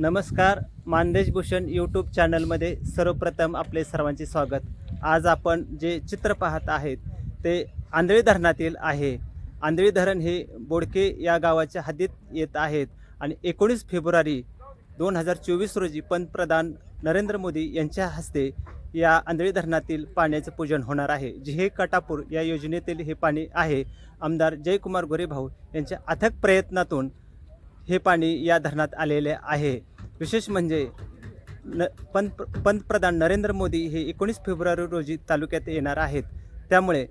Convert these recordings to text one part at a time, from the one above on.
नमस्कार मानदेश भूषण यूट्यूब चॅनलमध्ये सर्वप्रथम आपले सर्वांचे स्वागत. आज आपण जे चित्र पाहत आहेत ते आंधळी धरणातील आहे. आंधळी धरण हे बोडके या गावाच्या हद्दीत येत आहेत आणि एकोणीस फेब्रुवारी दोन हजार चोवीस रोजी पंतप्रधान नरेंद्र मोदी यांच्या हस्ते या आंधळी धरणातील पाण्याचं पूजन होणार आहे. जे हे कटापूर या योजनेतील हे पाणी आहे. आमदार जयकुमार गोरेभाऊ यांच्या अथक प्रयत्नातून हे पाणी या धरणात आलेले आहे. विशेष म्हणजे न पंत पंतप्रधान नरेंद्र मोदी हे एकोणीस फेब्रुवारी रोजी तालुक्यात येणार आहेत. त्यामुळे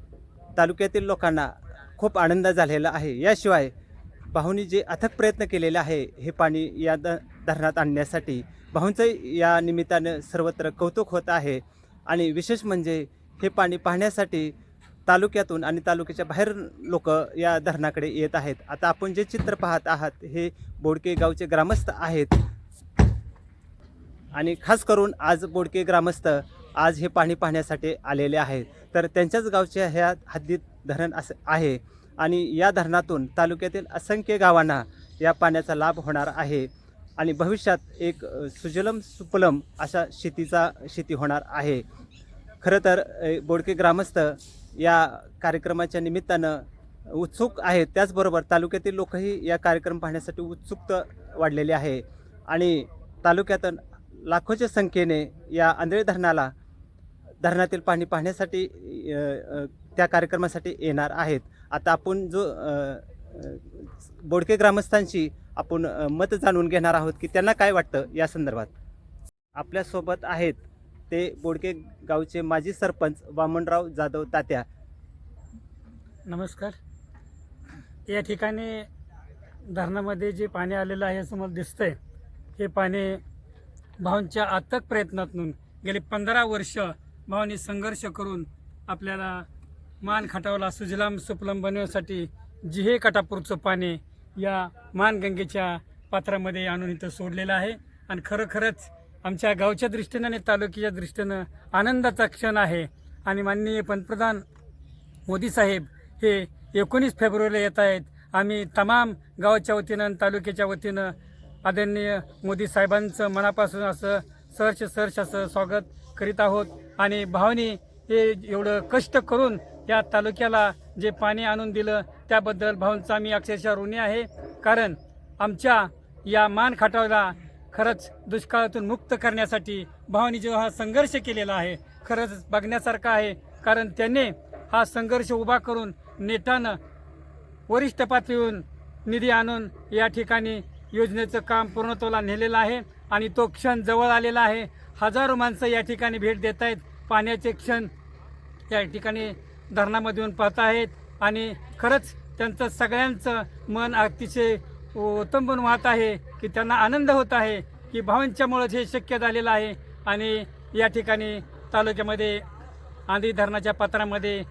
तालुक्यातील लोकांना खूप आनंद झालेला आहे. याशिवाय भाऊनी जे अथक प्रयत्न केलेले आहे हे पाणी या द धरणात आणण्यासाठी भाऊंचं या निमित्तानं सर्वत्र कौतुक होत आहे. आणि विशेष म्हणजे हे पाणी पाहण्यासाठी तालुक्यातून आणि तालुक्याच्या बाहेर लोक या धरणाकडे येत आहेत. आता आपण जे चित्र पाहत आहात हे बोडके गावचे ग्रामस्थ आहेत. आणि खास करून आज बोडके ग्रामस्थ आज हे पाणी पाहण्यासाठी आलेले आहेत. तर त्यांच्याच गावच्या ह्या हद्दीत धरण असं आहे. आणि या धरणातून तालुक्यातील असंख्य गावांना या पाण्याचा लाभ होणार आहे. आणि भविष्यात एक सुजलम सुपलम अशा शेतीचा शेती होणार आहे. खरं तर बोडके ग्रामस्थ या कार्यक्रमाच्या निमित्तानं उत्सुक आहेत. त्याचबरोबर तालुक्यातील लोकही या कार्यक्रम पाहण्यासाठी उत्सुक वाढलेले आहे. आणि तालुक्यातून लाखोच्या संख्येने या आंधळी धरणाला धरणातील पाणी पाहण्यासाठी त्या कार्यक्रमासाठी येणार आहेत. आता आपण जो बोडके ग्रामस्थांशी आपण मत जाणून घेणार आहोत की त्यांना काय वाटतं या संदर्भात? आपल्यासोबत आहेत ते बोडके गावचे माजी सरपंच वामनराव जाधव तात्या. नमस्कार. या ठिकाणी धरणामध्ये जे पाणी आलेलं आहे असं मला दिसतंय हे पाणी भावांच्या अथक प्रयत्नातून गेले पंधरा वर्ष भावांनी संघर्ष करून आपल्याला मान खटावला. सुजलाम सुफलाम बनवण्यासाठी जिहे कटापूरचं पाणी या मानगंगेच्या पात्रामध्ये आणून इथं सोडलेलं आहे. आणि खरोखरच आमच्या गावच्या दृष्टीनं आणि तालुक्याच्या दृष्टीनं आनंदाचा क्षण आहे. आणि माननीय पंतप्रधान मोदी साहेब हे एकोणीस फेब्रुवारीला येत आहेत. आम्ही तमाम गावाच्या वतीनं आणि तालुक्याच्या वतीनं आदरणीय मोदी साहेबांचं मनापासून असं सहर्ष सहर्ष असं स्वागत करीत आहोत. आणि भावनी हे एवढं कष्ट करून या तालुक्याला जे पाणी आणून दिलं त्याबद्दल भाऊंचा आम्ही अक्षरशः ऋणी आहे. कारण आमच्या या मान खाटावला खरंच दुष्काळातून मुक्त करण्यासाठी भावानी जो हा संघर्ष केलेला आहे खरंच बघण्यासारखा आहे. कारण त्यांनी हा संघर्ष उभा करून नेटानं वरिष्ठ पातळीहून निधी आणून या ठिकाणी योजनेचं काम पूर्णत्वाला नेलेलं आहे आणि तो क्षण जवळ आलेला आहे. हजारो माणसं या ठिकाणी भेट देत आहेत. पाण्याचे क्षण या ठिकाणी धरणामध्ये येऊन पाहत आहेत. आणि खरंच त्यांचं सगळ्यांचं मन अतिशय ओतंबून वाहत आहे की त्यांना आनंद होत आहे की भावांच्यामुळंच हे शक्य झालेलं आहे. आणि या ठिकाणी तालुक्यामध्ये आंधी धरणाच्या पात्रामध्ये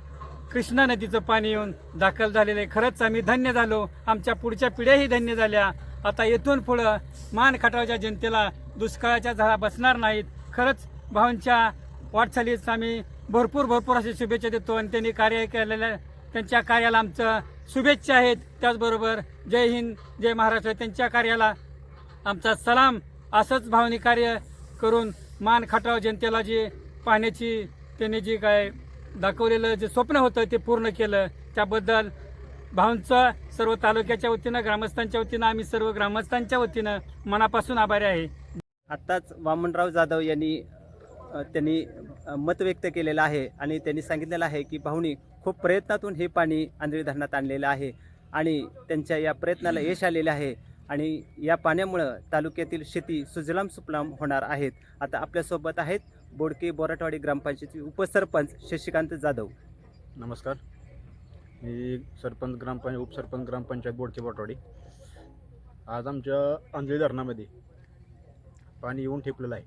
कृष्णा नदीचं पाणी येऊन दाखल झालेलं आहे. खरंच आम्ही धन्य झालो. आमच्या पुढच्या पिढ्याही धन्य झाल्या. आता येथून पुढं मान खटावच्या जनतेला दुष्काळाच्या झाडा बसणार नाहीत. खरंच भावांच्या वाटचालीस आम्ही भरपूर भरपूर असे शुभेच्छा देतो आणि त्यांनी कार्य केलेल्या त्यांच्या कार्याला आमचं शुभेच्छा आहेत. त्याचबरोबर जय हिंद जय महाराष्ट्र. त्यांच्या कार्याला आमचा सलाम. असंच भावनिक कार्य करून मान खटाव जनतेला जे पाहण्याची त्यांनी जे काय दाखवलेलं जे स्वप्न होतं ते पूर्ण केलं. त्याबद्दल भाऊंचं सर्व तालुक्याच्या वतीनं ग्रामस्थांच्या वतीनं आम्ही सर्व ग्रामस्थांच्या वतीनं मनापासून आभारी आहे. आत्ताच वामनराव जाधव यांनी त्यांनी मत व्यक्त केलेलं आहे आणि त्यांनी सांगितलेलं आहे की भाऊनी खूप प्रयत्नातून हे पाणी आंधळी धरणात आणलेलं आहे आणि त्यांच्या या प्रयत्नाला यश आलेले आहे आणि या पाण्यामुळं तालुक्यातील शेती सुजलाम सुफलाम होणार आहेत. आता आपल्यासोबत आहेत बोडके बोराटवाडी ग्रामपंचायतीचे उपसरपंच शशिकांत जाधव. नमस्कार. मी सरपंच ग्रामपंचायत उपसरपंच ग्रामपंचायत बोडके बोटवाडी आज आमच्या अंजली धरणामध्ये पाणी येऊन ठेपलेलं आहे.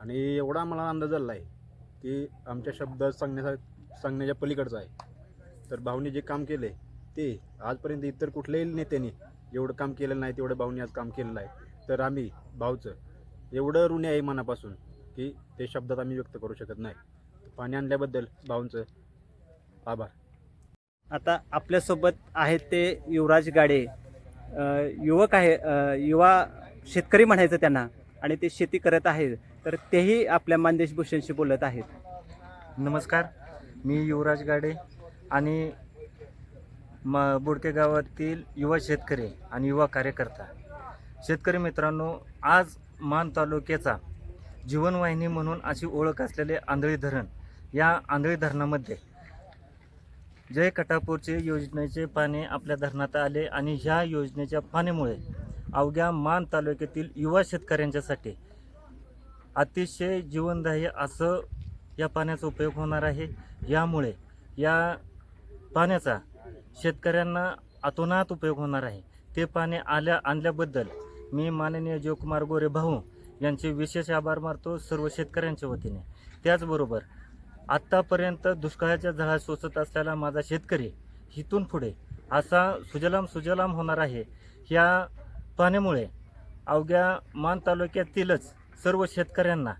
आणि एवढा आम्हाला अंदाज झाला आहे की आमच्या शब्द सांगण्याचा सांगण्याच्या पलीकडचं आहे. तर भाऊनी जे काम केलं आहे ते आजपर्यंत इतर कुठल्याही नेत्यांनी जेवढं काम केलेलं नाही तेवढं भाऊनी आज काम केलेलं आहे. तर आम्ही भाऊचं एवढं ऋणी आहे मनापासून की ते शब्दात आम्ही व्यक्त करू शकत नाही. पाणी आणल्याबद्दल भाऊंचं आभार. आता आपल्यासोबत आहेत ते युवराज गाडे. युवक आहे युवा शेतकरी म्हणायचं त्यांना आणि ते शेती करत आहेत तर तेही आपल्या मानदेश भूषणशी बोलत आहेत. नमस्कार मी युवराज गाडे आणि म बुडके गावातील युवा शेतकरी आणि युवा कार्यकर्ता. शेतकरी मित्रांनो आज मान तालुक्याचा जीवनवाहिनी म्हणून अशी ओळख असलेले आंधळी धरण या आंधळी धरणामध्ये जय कटापूरचे योजनेचे पाणी आपल्या धरणात आले आणि ह्या योजनेच्या पाण्यामुळे अवघ्या मान तालुक्यातील युवा शेतकऱ्यांच्यासाठी अतिशय जीवनदायी असं या पाण्याचा उपयोग होणार आहे. यामुळे या पाण्याचा शेतकऱ्यांना अतोनात उपयोग होणार आहे. ते पाणी आल्या आणल्याबद्दल मी माननीय जयकुमार गोरे भाऊ यांचे विशेष आभार मानतो सर्व शेतकऱ्यांच्या वतीने. त्याचबरोबर आत्तापर्यंत दुष्काळाच्या झळा सोसत असलेला माझा शेतकरी इथून पुढे असा सुजलाम सुजलाम होणार आहे. या पाण्यामुळे अवघ्या मान तालुक्यातीलच सर्व शेतकऱ्यांना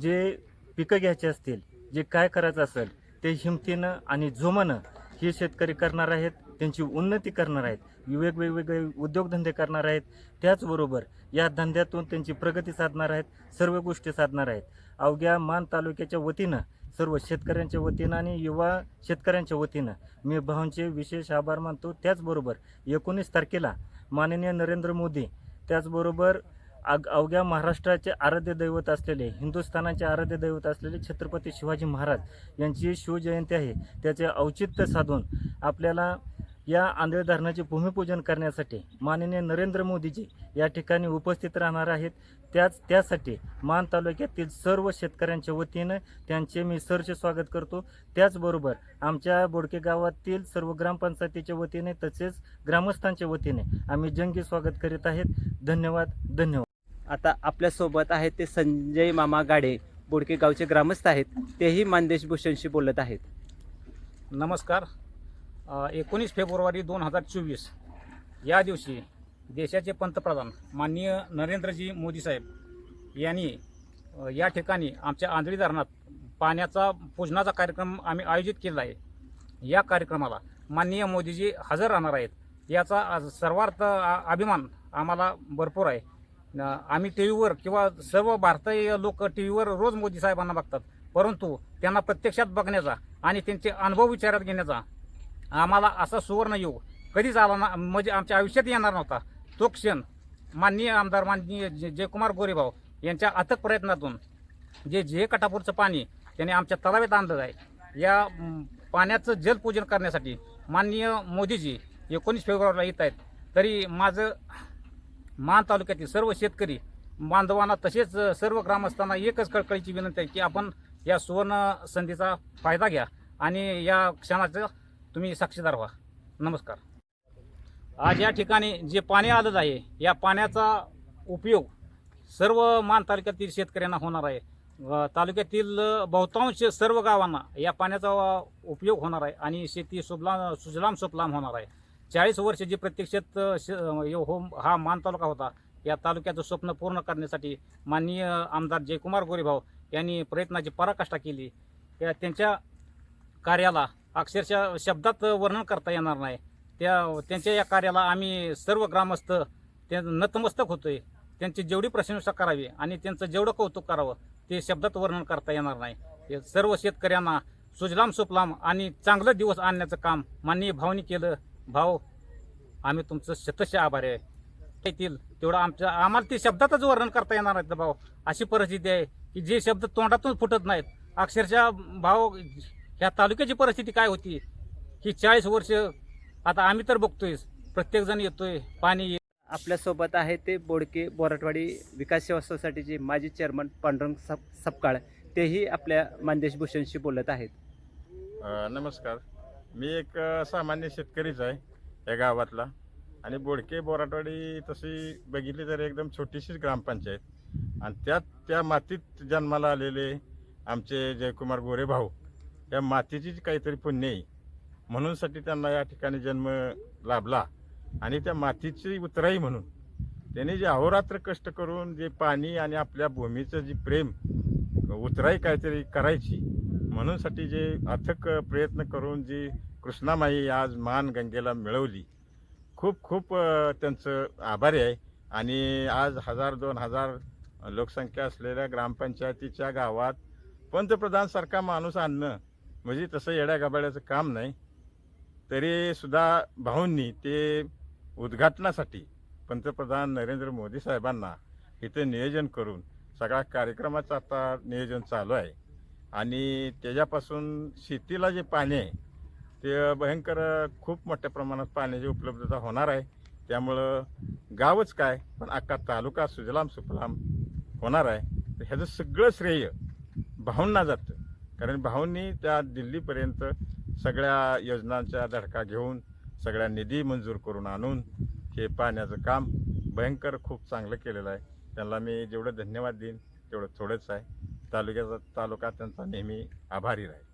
जे पिकं घ्यायचे असतील जे काय करायचं असेल ते हिमतीनं आणि जोमानं हे शेतकरी करणार आहेत त्यांची उन्नती करणार आहेत वेगवेगळे उद्योगधंदे करणार आहेत. त्याचबरोबर या धंद्यातून त्यांची प्रगती साधणार आहेत सर्व गोष्टी साधणार आहेत. अवघ्या मान तालुक्याच्या वतीनं सर्व शेतकऱ्यांच्या वतीनं आणि युवा शेतकऱ्यांच्या वतीनं मी भावांचे विशेष आभार मानतो. त्याचबरोबर एकोणीस तारखेला माननीय नरेंद्र मोदी त्याचबरोबर अग अवघ्या महाराष्ट्राचे आराध्य दैवत असलेले हिंदुस्थानाचे आराध्य दैवत असलेले छत्रपती शिवाजी महाराज यांची शिवजयंती आहे. त्याचे औचित्य साधून आपल्याला या आंधळे धरणाचे भूमिपूजन करण्यासाठी माननीय नरेंद्र मोदीजी या ठिकाणी उपस्थित राहणार आहेत. त्याच त्यासाठी मान तालुक्यातील सर्व शेतकऱ्यांच्या वतीनं त्यांचे मी सरचे स्वागत करतो. त्याचबरोबर आमच्या बोडके गावातील सर्व ग्रामपंचायतीच्या वतीने तसेच ग्रामस्थांच्या वतीने आम्ही जंगी स्वागत करीत आहेत. धन्यवाद धन्यवाद. आता आपल्यासोबत आहेत ते संजय मामा गाडे बोडके गावचे ग्रामस्थ आहेत. तेही मानदेश भूषणशी बोलत आहेत. नमस्कार. एकोणीस फेब्रुवारी दोन हजार चोवीस. या दिवशी देशाचे पंतप्रधान माननीय नरेंद्रजी मोदी साहेब यांनी या ठिकाणी आमच्या आंधळी धरणात पाण्याचा पूजनाचा कार्यक्रम आम्ही आयोजित केला आहे. या कार्यक्रमाला माननीय मोदीजी हजर राहणार आहेत. याचा आज सर्वार्थ अभिमान आम्हाला भरपूर आहे. आम्ही टी व्हीवर किंवा सर्व भारतीय लोक टी व्हीवर रोज मोदी साहेबांना बघतात. परंतु त्यांना प्रत्यक्षात बघण्याचा आणि त्यांचे अनुभव विचारात घेण्याचा आम्हाला असा सुवर्ण योग कधीच आला ना म्हणजे आमच्या आयुष्यात येणार नव्हता. तो क्षण माननीय आमदार माननीय जयकुमार गोरेभाऊ यांच्या अथक प्रयत्नातून जे जे कटापूरचं पाणी त्यांनी आमच्या तलावेत आणलं आहे. या पाण्याचं जलपूजन करण्यासाठी माननीय मोदीजी एकोणीस फेब्रुवारीला येत आहेत. तरी माझं मान तालुक्यातील सर्व शेतकरी बांधवांना तसेच सर्व ग्रामस्थांना एकच कळकळीची विनंती आहे की आपण या सुवर्ण संधीचा फायदा घ्या आणि या क्षणाचं तुम्ही साक्षीदार व्हा. नमस्कार. आज या ठिकाणी जे पाणी आलंच आहे या पाण्याचा उपयोग सर्व मान तालुक्यातील शेतकऱ्यांना होणार आहे. तालुक्यातील बहुतांश सर्व गावांना या पाण्याचा उपयोग होणार आहे आणि शेती सुबलाम सुजलाम सुफलाम होणार आहे. चाळीस वर्ष जे प्रत्यक्षात श- यो- हो हा मान तालुका होता या तालुक्याचं स्वप्न पूर्ण करण्यासाठी माननीय आमदार जयकुमार गोरेभाऊ यांनी प्रयत्नाची पराकाष्ठा केली. या त्यांच्या कार्याला अक्षरशः शब्दात वर्णन करता येणार नाही. त्या त्यांच्या या कार्याला आम्ही सर्व ग्रामस्थ ते नतमस्तक होतोय. त्यांची जेवढी प्रशंसा करावी आणि त्यांचं जेवढं कौतुक करावं ते शब्दात वर्णन करता येणार नाही. ते सर्व शेतकऱ्यांना सुजलाम सुफलाम आणि चांगलं दिवस आणण्याचं काम माननीय भावनी केलं. भाऊ आम्ही तुमचं शतश आभारी आहे. येतील तेवढं आमच्या आम्हाला ते शब्दातच वर्णन करता येणार नाही भाऊ. अशी परिस्थिती आहे की जे शब्द तोंडातून फुटत नाहीत. अक्षरशः भाऊ ह्या तालुक्याची परिस्थिती काय होती? ही चाळीस वर्ष आता आम्ही तर बघतोय प्रत्येकजण येतोय पाणी आपल्यासोबत आहे ते बोडके बोराटवाडी विकास सेवा सोसायटीचे माजी चेअरमन पांडुरंग सप सपकाळ. तेही आपल्या मानदेश भूषणशी बोलत आहेत. नमस्कार. मी एक सामान्य शेतकरीच आहे या गावातला. आणि बोडके बोराटवाडी तशी बघितली तर एकदम छोटीशीच ग्रामपंचायत. आणि त्यात त्या मातीत जन्माला आलेले आमचे जयकुमार गोरे भाऊ त्या मातीचीच काहीतरी पुण्य आहे म्हणूनसाठी त्यांना या ठिकाणी जन्म लाभला. आणि त्या मातीची उतराई म्हणून त्यांनी जे अहोरात्र कष्ट करून जे पाणी आणि आपल्या भूमीचं जे प्रेम उतराई काहीतरी करायची म्हणूनसाठी जे अथक प्रयत्न करून जी कृष्णामाई आज मान गंगेला मिळवली खूप खूप त्यांचं आभारी आहे. आणि आज हजार दोन हजार लोकसंख्या असलेल्या ग्रामपंचायतीच्या गावात पंतप्रधानसारखा माणूस आणणं म्हणजे तसं येड्या गबाड्याचं काम नाही. तरीसुद्धा भाऊंनी ते उद्घाटनासाठी पंतप्रधान नरेंद्र मोदी साहेबांना इथं नियोजन करून सगळ्या कार्यक्रमाचं आता नियोजन चालू आहे. आणि त्याच्यापासून शेतीला जे पाणी आहे ते भयंकर खूप मोठ्या प्रमाणात पाण्याची उपलब्धता होणार आहे. त्यामुळं गावच काय पण अख्खा तालुका सुजलाम सुफलाम होणार आहे. तर ह्याचं सगळं श्रेय भाऊंना जातं. कारण भाऊंनी त्या दिल्लीपर्यंत सगळ्या योजनांच्या धडका घेऊन सगळ्या निधी मंजूर करून आणून हे पाण्याचं काम भयंकर खूप चांगलं केलेलं आहे. त्यांना मी जेवढं धन्यवाद देईन तेवढं थोडंच आहे. तालुक्याचा तालुका त्यांचा नेहमी आभारी राहील.